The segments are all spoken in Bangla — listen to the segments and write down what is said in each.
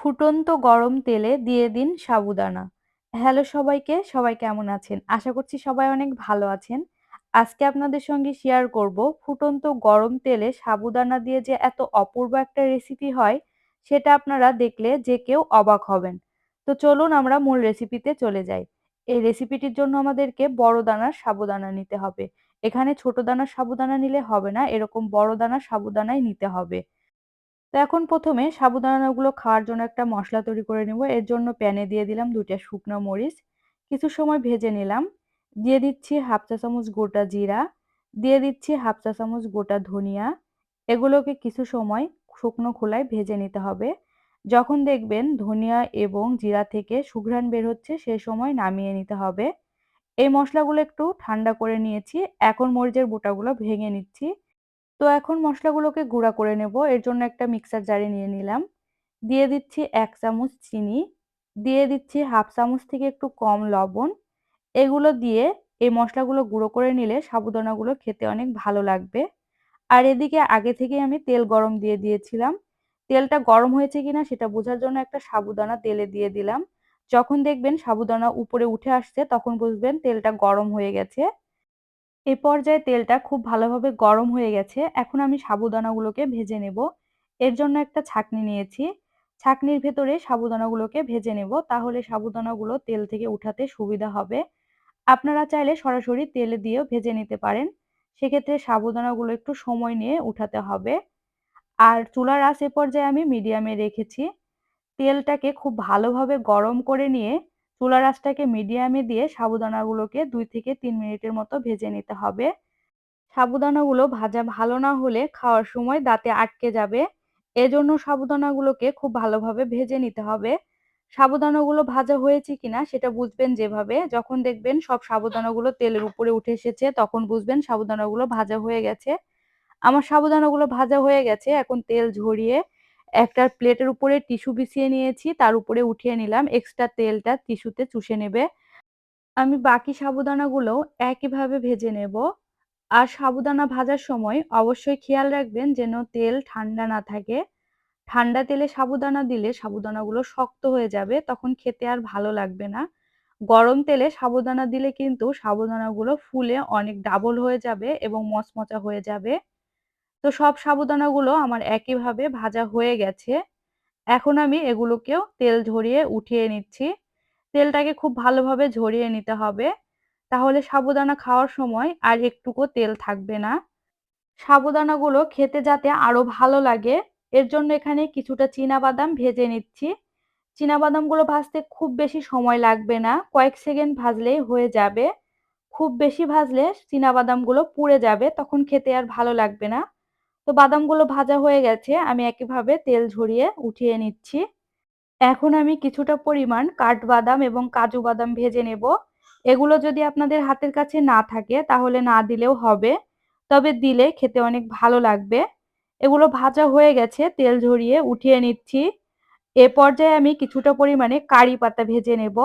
ফুটন্ত গরম তেলে দিয়ে দিন সাবুদানা। হ্যালো সবাইকে, সবাই কেমন আছেন? আশা করছি সবাই অনেক ভালো আছেন। আজকে আপনাদের সঙ্গে শেয়ার করব ফুটন্ত গরম তেলে সাবুদানা দিয়ে যে এত অপূর্ব একটা রেসিপি হয়, সেটা আপনারা দেখলে যে কেউ অবাক হবেন। তো চলুন আমরা মূল রেসিপিতে চলে যাই। এই রেসিপিটির জন্য আমাদেরকে বড় দানার সাবুদানা নিতে হবে। এখানে ছোট দানার সাবুদানা নিলে হবে না, এরকম বড় দানার সাবুদানাই নিতে হবে। তো এখন প্রথমে সাবুদানাগুলো খাওয়ার জন্য একটা মশলা তৈরি করে নেব। এর জন্য প্যানে দিয়ে দিলাম দুইটা শুকনো মরিচ। কিছু সময় ভেজে নিলাম। দিয়ে দিচ্ছি হাফ চা চামচ গোটা জিরা। দিয়ে দিচ্ছি হাফ চা চামচ গোটা ধনিয়া। এগুলোকে কিছু সময় শুকনো খোলায় ভেজে নিতে হবে। যখন দেখবেন ধনিয়া এবং জিরা থেকে সুঘ্রাণ বের হচ্ছে সেই সময় নামিয়ে নিতে হবে। এই মশলাগুলো একটু ঠান্ডা করে নিয়েছি। এখন মরিচের বোটাগুলো ভেঙে নিচ্ছি। তো এখন মশলাগুলোকে গুঁড়া করে নেব। এর জন্য একটা মিক্সার জারে নিয়ে নিলাম। দিয়ে দিচ্ছি এক চামচ চিনি। দিয়ে দিচ্ছি হাফ চামচ থেকে একটু কম লবণ। এগুলো দিয়ে এই মশলাগুলো গুঁড়ো করে নিলে সাবুদানাগুলো খেতে অনেক ভালো লাগবে। আর এদিকে আগে থেকে আমি তেল গরম দিয়ে দিয়েছিলাম। তেলটা গরম হয়েছে কিনা সেটা বোঝার জন্য একটা সাবুদানা তেলে দিয়ে দিলাম। যখন দেখবেন সাবুদানা উপরে উঠে আসছে তখন বুঝবেন তেলটা গরম হয়ে গেছে। এ পর্যায়ে তেলটা খুব ভালোভাবে গরম হয়ে গেছে। এখন আমি সাবুদানাগুলোকে ভেজে নেব। এর জন্য একটা ছাঁকনি নিয়েছি। ছাঁকনির ভেতরে সাবুদানাগুলোকে ভেজে নেব, তাহলে সাবুদানাগুলো তেল থেকে উঠাতে সুবিধা হবে। আপনারা চাইলে সরাসরি তেলে দিয়েও ভেজে নিতে পারেন। সেক্ষেত্রে সাবুদানাগুলো একটু সময় নিয়ে উঠাতে হবে। আর চুলার আঁচ এ পর্যায়ে আমি মিডিয়ামে রেখেছি। তেলটাকে খুব ভালোভাবে গরম করে নিয়ে চুলার আঁচটাকে মিডিয়ামে দিয়ে সাবুদানাগুলোকে দুই থেকে তিন মিনিটের মতো ভেজে নিতে হবে। সাবুদানাগুলো ভাজা ভালো না হলে খাওয়ার সময় দাঁতে আটকে যাবে। এজন্য সাবুদানাগুলোকে খুব ভালোভাবে ভেজে নিতে হবে। সাবুদানাগুলো ভাজা হয়েছে কিনা সেটা বুঝবেন যেভাবে। যখন দেখবেন সব সাবুদানাগুলো তেলের উপরে উঠে এসেছে, তখন বুঝবেন সাবুদানাগুলো ভাজা হয়ে গেছে। আমার সাবুদানাগুলো ভাজা হয়ে গেছে, এখন তেল ঝরিয়ে একটা প্লেটের উপরে টিস্যু বিছিয়ে নিয়েছি, তার উপরে উঠিয়ে নিলাম এক্সট্রা তেলটা টিস্যুতে চুষে নেবে। আমি বাকি সাবুদানাগুলো একইভাবে ভেজে নেব। আর সাবুদানা ভাজার সময় অবশ্যই খেয়াল রাখবেন যেন তেল ঠান্ডা না থাকে। ঠান্ডা তেলে সাবুদানা দিলে সাবুদানাগুলো শক্ত হয়ে যাবে, তখন খেতে আর ভালো লাগবে না। গরম তেলে সাবুদানা দিলে কিন্তু সাবুদানাগুলো ফুলে অনেক ডাবল হয়ে যাবে এবং মচমচা হয়ে যাবে। তো সব সাবুদানাগুলো আমার একইভাবে ভাজা হয়ে গেছে। এখন আমি এগুলোকেও তেল ঝরিয়ে উঠিয়ে নিচ্ছি। তেলটাকে খুব ভালোভাবে ঝরিয়ে নিতে হবে। তাহলে সাবুদানা খাওয়ার সময় আর একটুকু তেল থাকবে না। সাবুদানাগুলো খেতে যাতে আরও ভালো লাগে, এর জন্য এখানে কিছুটা বাদাম ভেজে নিচ্ছি। বাদামগুলো ভাজতে খুব বেশি সময় লাগবে না, কয়েক সেকেন্ড ভাজলেই হয়ে যাবে। খুব বেশি ভাজলে বাদামগুলো পুড়ে যাবে, তখন খেতে আর ভালো লাগবে না। তো বাদামগুলো ভাজা হয়ে গেছে, আমি একইভাবে তেল ঝরিয়ে উঠিয়ে নিচ্ছি। এখন আমি কিছুটা পরিমাণ কাঠবাদাম এবং কাজু বাদাম ভেজে নেব। এগুলো যদি আপনাদের হাতের কাছে না থাকে, তাহলে না দিলেও হবে, তবে দিলে খেতে অনেক ভালো লাগবে। এগুলো ভাজা হয়ে গেছে, তেল ঝরিয়ে উঠিয়ে নিচ্ছি। এ পর্যায়ে আমি কিছুটা পরিমাণে কারি পাতা ভেজে নেব।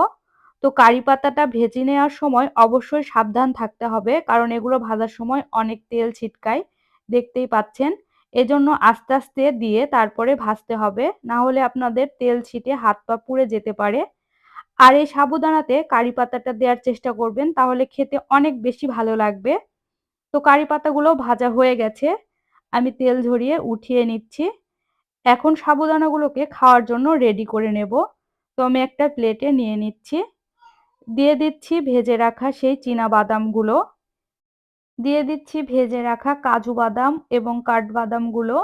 তো কারি পাতাটা ভেজে নেওয়ার সময় অবশ্যই সাবধান থাকতে হবে, কারণ এগুলো ভাজার সময় অনেক তেল ছিটকায়। দেখতেই পাচ্ছেন। এজন্য আস্তে আস্তে দিয়ে তারপরে ভাজতে হবে। না হলে আপনাদের তেল ছিটে হাত পা পুড়ে যেতে পারে। আর এই সাবুদানাতে কারি পাতাটা দেওয়ার চেষ্টা করবেন, তাহলে খেতে অনেক বেশি ভালো লাগবে। তো কারি পাতাগুলো ভাজা হয়ে গেছে। আমি তেল ঝরিয়ে উঠিয়ে নিচ্ছি। এখন সাবুদানাগুলোকে খাওয়ার জন্য রেডি করে নেব। তো আমি একটা প্লেটে নিয়ে নিচ্ছি। দিয়ে দিচ্ছি ভেজে রাখা সেই চীনা বাদামগুলো। দিয়ে দিচ্ছি ভেজে রাখা কাজু বাদাম এবং কাঠবাদামগুলো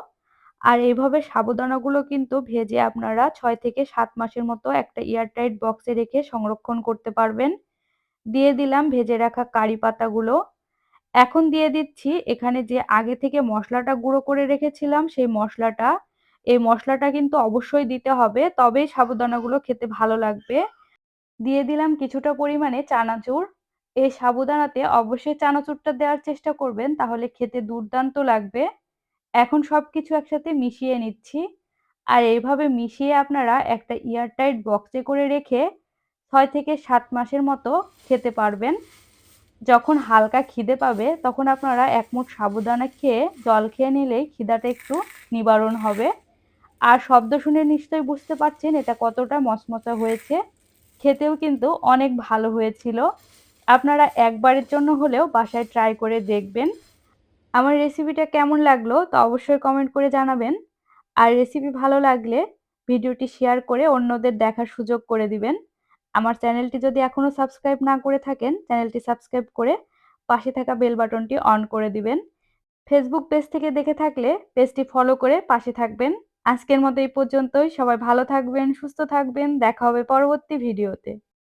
আর এইভাবে সাবুদানাগুলো কিন্তু ভেজে আপনারা ছয় থেকে সাত মাসের মতো একটা এয়ারটাইট বক্সে রেখে সংরক্ষণ করতে পারবেন। দিয়ে দিলাম ভেজে রাখা কারি পাতাগুলো। এখন দিয়ে দিচ্ছি এখানে যে আগে থেকে মশলাটা গুঁড়ো করে রেখেছিলাম সেই মশলাটা। এই মশলাটা কিন্তু অবশ্যই দিতে হবে, তবেই সাবুদানাগুলো খেতে ভালো লাগবে। দিয়ে দিলাম কিছুটা পরিমাণে চানাচুর। এই সাবুদানাতে অবশ্যই চানাচুরটা দেওয়ার চেষ্টা করবেন, তাহলে খেতে দুর্দান্ত লাগবে। এখন সব কিছু একসাথে মিশিয়ে নিচ্ছি। আর এইভাবে মিশিয়ে আপনারা একটা এয়ারটাইট বক্সে করে রেখে ছয় থেকে সাত মাসের মতো খেতে পারবেন। যখন হালকা খিদে পাবে, তখন আপনারা এক মুঠ সাবুদানা খেয়ে জল খেয়ে নিলেই খিদাটা একটু নিবারণ হবে। আর শব্দ শুনে নিশ্চয়ই বুঝতে পারছেন এটা কতটা মচমচা হয়েছে। খেতেও কিন্তু অনেক ভালো হয়েছিল। আপনারা একবারের জন্য হলেও বাসায় ট্রাই করে দেখবেন। আমার রেসিপিটা কেমন লাগল তা অবশ্যই কমেন্ট করে জানাবেন। আর রেসিপি ভালো লাগলে ভিডিওটি শেয়ার করে অন্যদের দেখার সুযোগ করে দিবেন। আমার চ্যানেলটি যদি এখনও সাবস্ক্রাইব না করে থাকেন চ্যানেলটি সাবস্ক্রাইব করে পাশে থাকা বেল বাটনটি অন করে দিবেন। ফেসবুক পেজ থেকে দেখে থাকলে পেজটি ফলো করে পাশে থাকবেন। আজকের মতো এই পর্যন্তই। সবাই ভালো থাকবেন, সুস্থ থাকবেন। দেখা হবে পরবর্তী ভিডিওতে